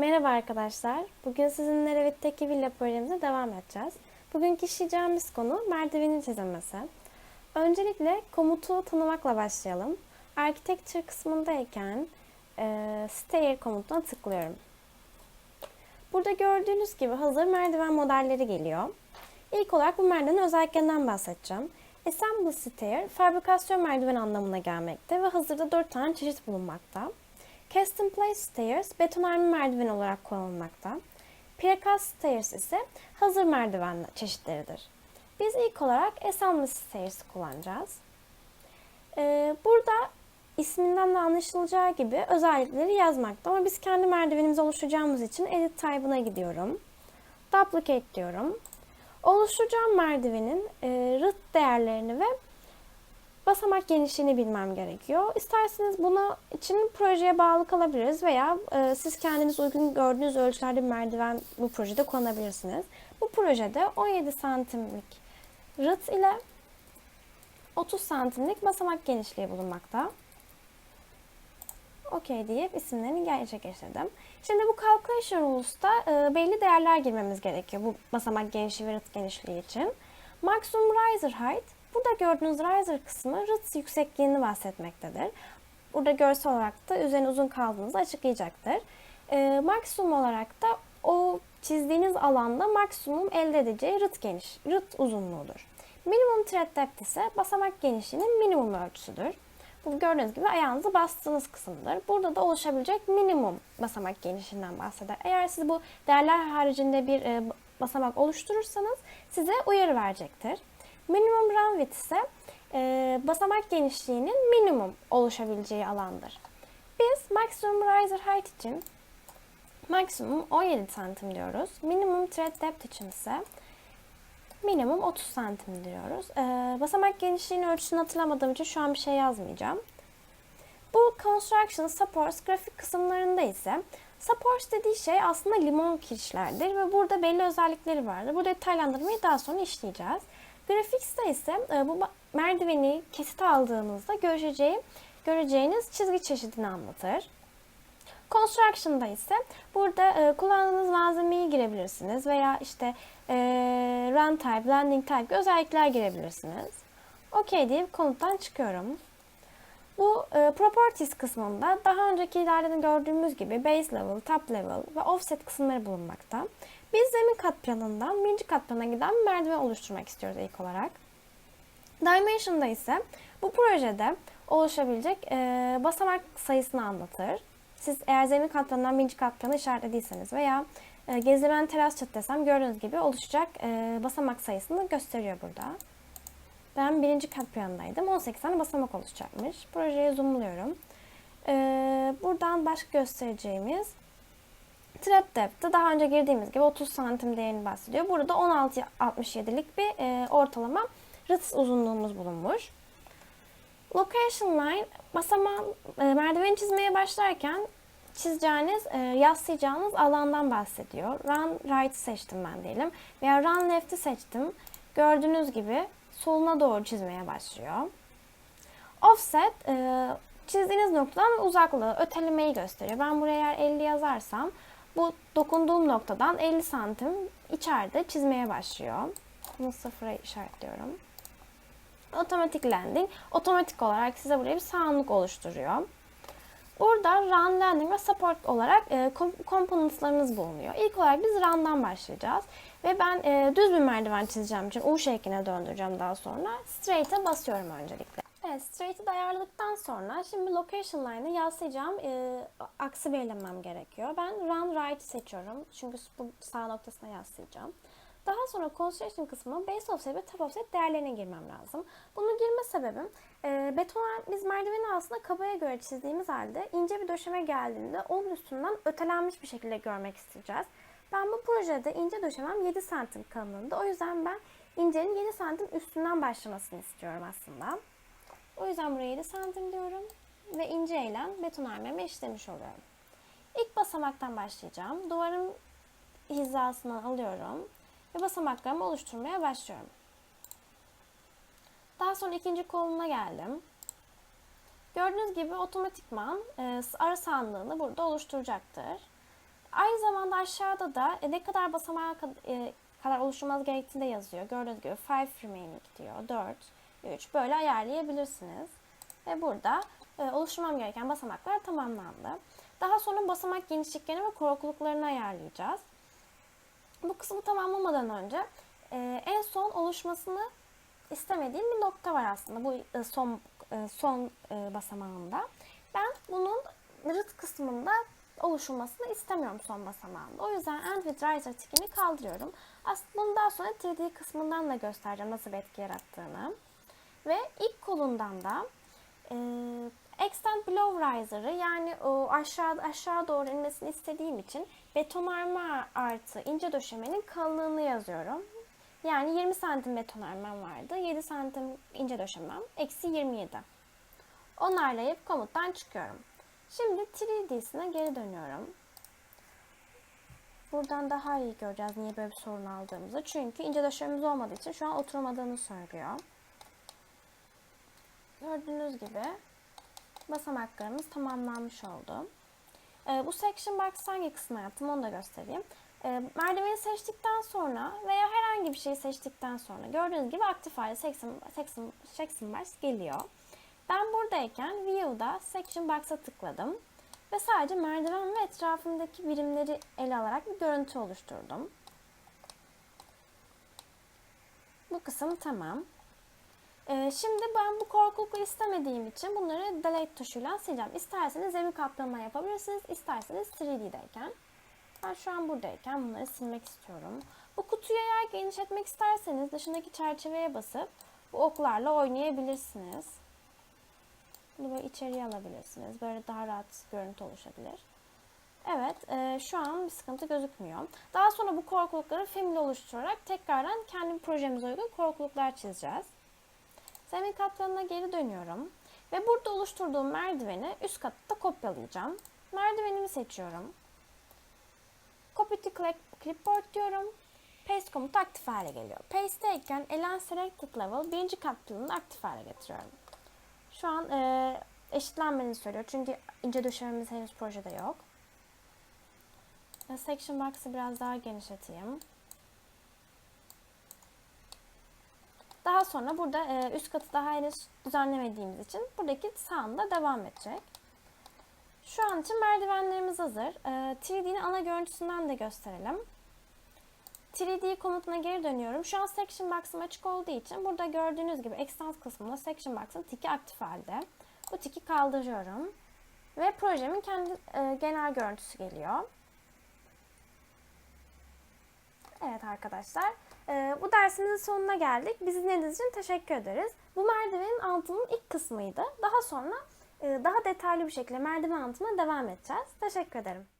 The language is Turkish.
Merhaba arkadaşlar. Bugün sizinle Revit'teki villa projemize devam edeceğiz. Bugünkü işleyeceğimiz konu merdivenin çizilmesi. Öncelikle komutu tanımakla başlayalım. Architecture kısmındayken e, Stair komutuna tıklıyorum. Burada gördüğünüz gibi hazır merdiven modelleri geliyor. İlk olarak bu merdivenin özelliklerinden bahsedeceğim. Assembly Stair, fabrikasyon merdiven anlamına gelmekte ve hazırda 4 tane çeşit bulunmakta. Cast in place stairs betonarme merdiven olarak kullanılmakta. Precast stairs ise hazır merdiven çeşitleridir. Biz ilk olarak assembly stairs kullanacağız. Ee, burada isminden de anlaşılacağı gibi özellikleri yazmakta ama biz kendi merdivenimizi oluşturacağımız için edit type'ına gidiyorum. Duplicate diyorum. Oluşturacağım merdivenin e, root değerlerini ve basamak genişliğini bilmem gerekiyor. İsterseniz buna için projeye bağlı kalabiliriz veya e, siz kendiniz uygun gördüğünüz ölçülerde bir merdiven bu projede kullanabilirsiniz. Bu projede 17 santimlik rıt ile 30 santimlik basamak genişliği bulunmakta. OK deyip isimlerini gerçekleştirdim. Şimdi bu calculation rules'ta e, belli değerler girmemiz gerekiyor bu basamak genişliği ve rıt genişliği için. Maximum riser height Burada gördüğünüz riser kısmı rıt yüksekliğini bahsetmektedir. Burada görsel olarak da üzerine uzun kaldığınızı açıklayacaktır. E, maksimum olarak da o çizdiğiniz alanda maksimum elde edeceği rıt geniş, rıt uzunluğudur. Minimum thread depth ise basamak genişliğinin minimum ölçüsüdür. Bu gördüğünüz gibi ayağınızı bastığınız kısımdır. Burada da oluşabilecek minimum basamak genişliğinden bahseder. Eğer siz bu değerler haricinde bir e, basamak oluşturursanız size uyarı verecektir. Minimum run width ise e, basamak genişliğinin minimum oluşabileceği alandır. Biz maximum riser height için maksimum 17 santim diyoruz. Minimum thread depth için ise minimum 30 santim diyoruz. E, basamak genişliğinin ölçüsünü hatırlamadığım için şu an bir şey yazmayacağım. Bu construction, supports, grafik kısımlarında ise supports dediği şey aslında limon kirişlerdir ve burada belli özellikleri vardır. Bu detaylandırmayı daha sonra işleyeceğiz. Graphics'te ise e, bu merdiveni kesit aldığınızda göreceği, göreceğiniz çizgi çeşidini anlatır. Construction'da ise burada e, kullandığınız malzemeyi girebilirsiniz veya işte e, run type, landing type özellikler girebilirsiniz. OK deyip konuttan çıkıyorum. Bu e, properties kısmında daha önceki ileride gördüğümüz gibi base level, top level ve offset kısımları bulunmakta. Biz zemin kat planından birinci kat plana giden bir merdiven oluşturmak istiyoruz ilk olarak. Dimension'da ise bu projede oluşabilecek e, basamak sayısını anlatır. Siz eğer zemin kat planından birinci kat planı işaretlediyseniz veya e, gezilen teras çatı desem gördüğünüz gibi oluşacak e, basamak sayısını gösteriyor burada. Ben birinci kat planındaydım. 18 tane basamak oluşacakmış. Projeye zoomluyorum. E, buradan başka göstereceğimiz Trap depth'te daha önce girdiğimiz gibi 30 santim değerini bahsediyor. Burada 16-67'lik bir e, ortalama rıts uzunluğumuz bulunmuş. Location line basamağı e, merdiven çizmeye başlarken çizeceğiniz, e, yaslayacağınız alandan bahsediyor. Run right seçtim ben diyelim veya run left'i seçtim. Gördüğünüz gibi soluna doğru çizmeye başlıyor. Offset e, çizdiğiniz noktadan uzaklığı, ötelemeyi gösteriyor. Ben buraya eğer 50 yazarsam bu dokunduğum noktadan 50 santim içeride çizmeye başlıyor. Bunu sıfıra işaretliyorum. Otomatik landing otomatik olarak size buraya bir sağlık oluşturuyor. Burada run, landing ve support olarak e, componentslarınız bulunuyor. İlk olarak biz run'dan başlayacağız. Ve ben e, düz bir merdiven çizeceğim için U şekline döndüreceğim daha sonra. Straight'e basıyorum öncelikle. Evet, straight'i de ayarladıktan sonra şimdi location line'ı yaslayacağım e, aksı belirlemem gerekiyor. Ben run right seçiyorum. Çünkü bu sağ noktasına yaslayacağım. Daha sonra construction kısmına base offset ve top offset değerlerine girmem lazım. Bunu girme sebebim e, beton biz merdiveni aslında kabaya göre çizdiğimiz halde ince bir döşeme geldiğinde onun üstünden ötelenmiş bir şekilde görmek isteyeceğiz. Ben bu projede ince döşemem 7 santim kalınlığında. O yüzden ben incenin 7 santim üstünden başlamasını istiyorum aslında. O yüzden buraya 7 santim diyorum ve ince ile betonarmemi işlemiş oluyorum. İlk basamaktan başlayacağım. Duvarın hizasını alıyorum ve basamaklarımı oluşturmaya başlıyorum. Daha sonra ikinci koluna geldim. Gördüğünüz gibi otomatikman e, ara sandığını burada oluşturacaktır. Aynı zamanda aşağıda da e, ne kadar basamağa e, kadar oluşturmanız gerektiğini de yazıyor. Gördüğünüz gibi 5 remaining diyor. 4, 3 böyle ayarlayabilirsiniz. Ve burada e, oluşturmam gereken basamaklar tamamlandı. Daha sonra basamak genişliklerini ve korkuluklarını ayarlayacağız. Bu kısmı tamamlamadan önce e, en son oluşmasını istemediğim bir nokta var aslında bu e, son e, son e, basamağında. Ben bunun rıt kısmında oluşulmasını istemiyorum son basamağında. O yüzden End with Riser tikini kaldırıyorum. Aslında bunu daha sonra 3D kısmından da göstereceğim nasıl bir etki yarattığını. Ve ilk kolundan da e, Extend Below Riser'ı yani aşağı aşağı doğru inmesini istediğim için betonarme artı ince döşemenin kalınlığını yazıyorum. Yani 20 santim betonarmem vardı. 7 santim ince döşemem. Eksi 27. Onarlayıp komuttan çıkıyorum. Şimdi 3D'sine geri dönüyorum. Buradan daha iyi göreceğiz niye böyle bir sorun aldığımızı. Çünkü ince döşememiz olmadığı için şu an oturamadığını söylüyor. Gördüğünüz gibi basamaklarımız tamamlanmış oldu. Ee, bu section box hangi kısmına yaptım onu da göstereyim. Ee, merdiveni seçtikten sonra veya herhangi bir şeyi seçtikten sonra gördüğünüz gibi aktif halde section, section, section box geliyor. Ben buradayken View'da Section Box'a tıkladım ve sadece merdiven ve etrafındaki birimleri ele alarak bir görüntü oluşturdum. Bu kısım tamam. Ee, şimdi ben bu korkulukları istemediğim için bunları delete tuşuyla sileceğim. İsterseniz zemin kaplama yapabilirsiniz, isterseniz 3D'deyken. Ben şu an buradayken bunları silmek istiyorum. Bu kutuyu eğer genişletmek isterseniz dışındaki çerçeveye basıp bu oklarla oynayabilirsiniz. Bunu böyle içeriye alabilirsiniz. Böyle daha rahat görüntü oluşabilir. Evet, e, şu an bir sıkıntı gözükmüyor. Daha sonra bu korkulukları filmle oluşturarak tekrardan kendi projemize uygun korkuluklar çizeceğiz. Zemin katlarına geri dönüyorum. Ve burada oluşturduğum merdiveni üst katta kopyalayacağım. Merdivenimi seçiyorum. Copy to clipboard diyorum. Paste komutu aktif hale geliyor. Paste'deyken Align Selected Level birinci katlarını aktif hale getiriyorum. Şu an e, eşitlenmeni söylüyor. Çünkü ince döşememiz henüz projede yok. Section box'ı biraz daha genişleteyim. Daha sonra burada e, üst katı daha henüz düzenlemediğimiz için buradaki sağında devam edecek. Şu an için merdivenlerimiz hazır. E, 3D'nin ana görüntüsünden de gösterelim. 3D komutuna geri dönüyorum. Şu an section box'ım açık olduğu için burada gördüğünüz gibi extends kısmında section box'ın tiki aktif halde. Bu tiki kaldırıyorum. Ve projemin kendi e, genel görüntüsü geliyor. Evet arkadaşlar. e, bu dersimizin sonuna geldik. Bizi dinlediğiniz için teşekkür ederiz. Bu merdivenin altının ilk kısmıydı. Daha sonra e, daha detaylı bir şekilde merdiven altına devam edeceğiz. Teşekkür ederim.